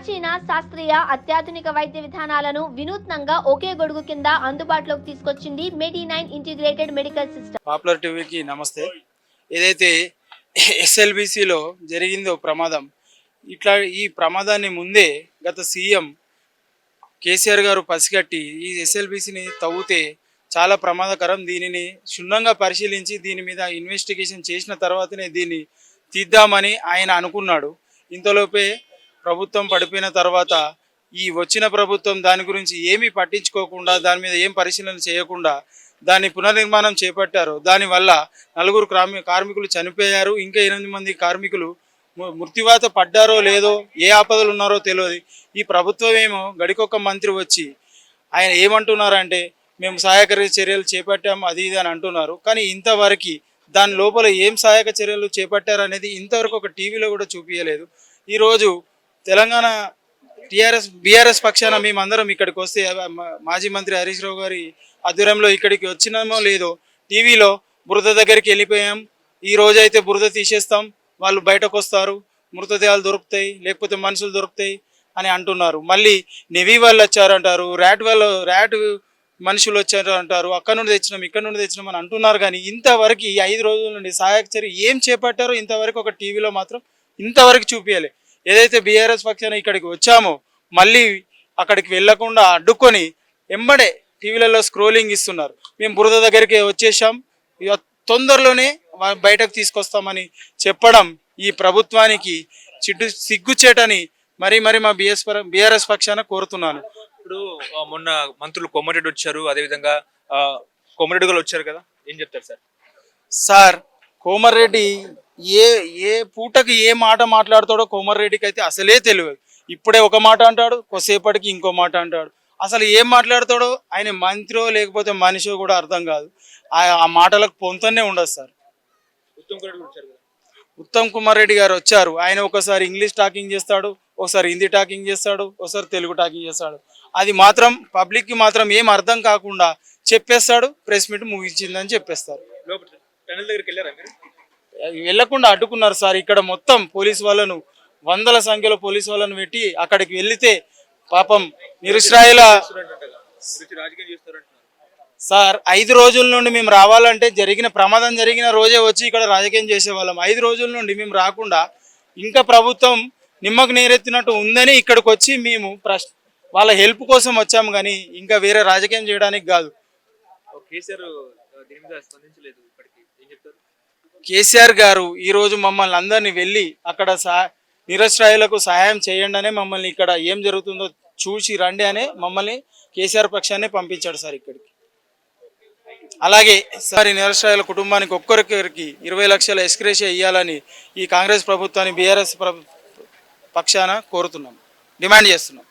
ప్రాచీన శాస్త్రీయ అత్యాధునిక వైద్య విధానాలను వినూత్నంగా ఒకే గొడుగు కింద అందుబాటులోకి తీసుకొచ్చింది medi nine integrated medical system. Popular టీవీకి నమస్తే. ఏదైతే ఎస్ఎల్బిసిలో జరిగిందో ప్రమాదం ఇట్లా ఈ ప్రమాదాన్ని ముందే గత సీఎం కేసీఆర్ గారు పసిగట్టి ఈ ఎస్ఎల్బిసిని తవ్వుతే చాలా ప్రమాదకరం. దీనిని క్షుణ్ణంగా పరిశీలించి దీని మీద ఇన్వెస్టిగేషన్ చేసిన తర్వాతనే దీన్ని తీద్దామని ఆయన అనుకున్నాడు. ఇంతలోపే ప్రభుత్వం పడిపోయిన తర్వాత ఈ వచ్చిన ప్రభుత్వం దాని గురించి ఏమీ పట్టించుకోకుండా దాని మీద ఏం పరిశీలన చేయకుండా దాన్ని పునర్నిర్మాణం చేపట్టారు. దానివల్ల నలుగురు కార్మికులు చనిపోయారు. ఇంకా ఎనిమిది మంది కార్మికులు మృత్యువాత పడ్డారో లేదో ఏ ఆపదలు ఉన్నారో తెలియదు. ఈ ప్రభుత్వం ఏమో గడికొక మంత్రి వచ్చి ఆయన ఏమంటున్నారంటే మేము సహాయక చర్యలు చేపట్టాము అది ఇది అని అంటున్నారు. కానీ ఇంతవరకు దాని లోపల ఏం సహాయక చర్యలు చేపట్టారు అనేది ఇంతవరకు ఒక టీవీలో కూడా చూపించలేదు ఈరోజు తెలంగాణ టీఆర్ఎస్ బీఆర్ఎస్ పక్షాన మేమందరం ఇక్కడికి వస్తే మా- మాజీ మంత్రి హరీష్ రావు గారి ఆధ్వర్యంలో ఇక్కడికి వచ్చినామో లేదో టీవీలో బురద దగ్గరికి వెళ్ళిపోయాం. ఈ రోజైతే బురద తీసేస్తాం. వాళ్ళు బయటకు వస్తారు. మృతదేహాలు దొరుకుతాయి లేకపోతే మనుషులు దొరుకుతాయి అని అంటున్నారు. మళ్ళీ నెవీ వాళ్ళు వచ్చారంటారు ర్యాట్ వాళ్ళు ర్యాట్ మనుషులు వచ్చారు అంటారు అక్కడ నుండి తెచ్చినాం ఇక్కడ నుండి తెచ్చినాం అని అంటున్నారు. కానీ ఇంతవరకు ఈ ఐదు రోజుల నుండి సహాయక చర్య ఏం చేపట్టారో ఇంతవరకు ఒక టీవీలో మాత్రం ఇంతవరకు చూపించాలి ఏదైతే బీఆర్ఎస్ పక్షాన ఇక్కడికి వచ్చామో మళ్ళీ అక్కడికి వెళ్ళకుండా అడ్డుకొని ఎంబడే టీవీలలో స్క్రోలింగ్ ఇస్తున్నారు. మేము బురద దగ్గరికి వచ్చేసాం తొందరలోనే బయటకు తీసుకొస్తామని చెప్పడం ఈ ప్రభుత్వానికి చిడ్డు సిగ్గుచేటని మరి మరి మా బిఎస్ బీఆర్ఎస్ పక్షాన కోరుతున్నాను. ఇప్పుడు మొన్న మంత్రులు కొమ్మరెడ్డి వచ్చారు. అదేవిధంగా కొమ్మరెడ్డి గారు వచ్చారు కదా? ఏం చెప్తారు సార్? సార్ కోమర్రెడ్డి ఏ ఏ పూటకి ఏ మాట మాట్లాడతాడో కోమర్రెడ్డికి అయితే అసలే తెలియదు. ఇప్పుడే ఒక మాట అంటాడు కొద్దిసేపటికి ఇంకో మాట అంటాడు. అసలు ఏం మాట్లాడతాడో ఆయన మంత్రో లేకపోతే మనిషో కూడా అర్థం కాదు. ఆ ఆ మాటలకు పొంతనే ఉండదు సార్. ఉత్తమ్ కుమార్ రెడ్డి గారు వచ్చారు ఆయన ఒకసారి ఇంగ్లీష్ టాకింగ్ చేస్తాడు ఒకసారి హిందీ టాకింగ్ చేస్తాడు ఒకసారి తెలుగు టాకింగ్ చేస్తాడు. అది మాత్రం పబ్లిక్కి మాత్రం ఏం అర్థం కాకుండా చెప్పేస్తాడు ప్రెస్ మీట్ ముగించిందని చెప్పేస్తారు. లోపల టనల్ దగ్గరికి వెళ్ళారా మీరు? వెళ్ళకుండా అడ్డుకున్నారు సార్. ఇక్కడ మొత్తం పోలీస్ వాళ్ళను వందల సంఖ్యలో పోలీస్ వాళ్ళను పెట్టి అక్కడికి వెళ్ళితే పాపం నిరుశ్రాయుల సార్ ఐదు రోజుల నుండి మేము రావాలంటే జరిగిన ప్రమాదం జరిగిన రోజే వచ్చి ఇక్కడ రాజకీయం చేసేవాళ్ళం. ఐదు రోజుల నుండి మేము రాకుండా ఇంకా ప్రభుత్వం నిమ్మకు నీరెత్తినట్టు ఉందని ఇక్కడికి వచ్చి మేము ప్రశ్ వాళ్ళ హెల్ప్ కోసం వచ్చాము కానీ ఇంకా వేరే రాజకీయం చేయడానికి కాదు. కేసీఆర్ దీని మీద స్పందించలేదు ఇప్పటికి? ఏం చెప్తారు? కేసీఆర్ గారు ఈరోజు మమ్మల్ని అందరినీ వెళ్ళి అక్కడ సహా నిరశ్రాయులకు సహాయం చేయండి అనే మమ్మల్ని ఇక్కడ ఏం జరుగుతుందో చూసి రండి అనే మమ్మల్ని కేసీఆర్ పక్షాన్ని పంపించాడు సార్ ఇక్కడికి. అలాగే సార్ నిరశ్రాయుల కుటుంబానికి ఒక్కొక్కరికి ఇరవై లక్షల ఎస్క్రేషియా ఇవ్వాలని ఈ కాంగ్రెస్ ప్రభుత్వాన్ని బీఆర్ఎస్ ప్రభు పక్షాన కోరుతున్నాం. డిమాండ్ చేస్తున్నాం.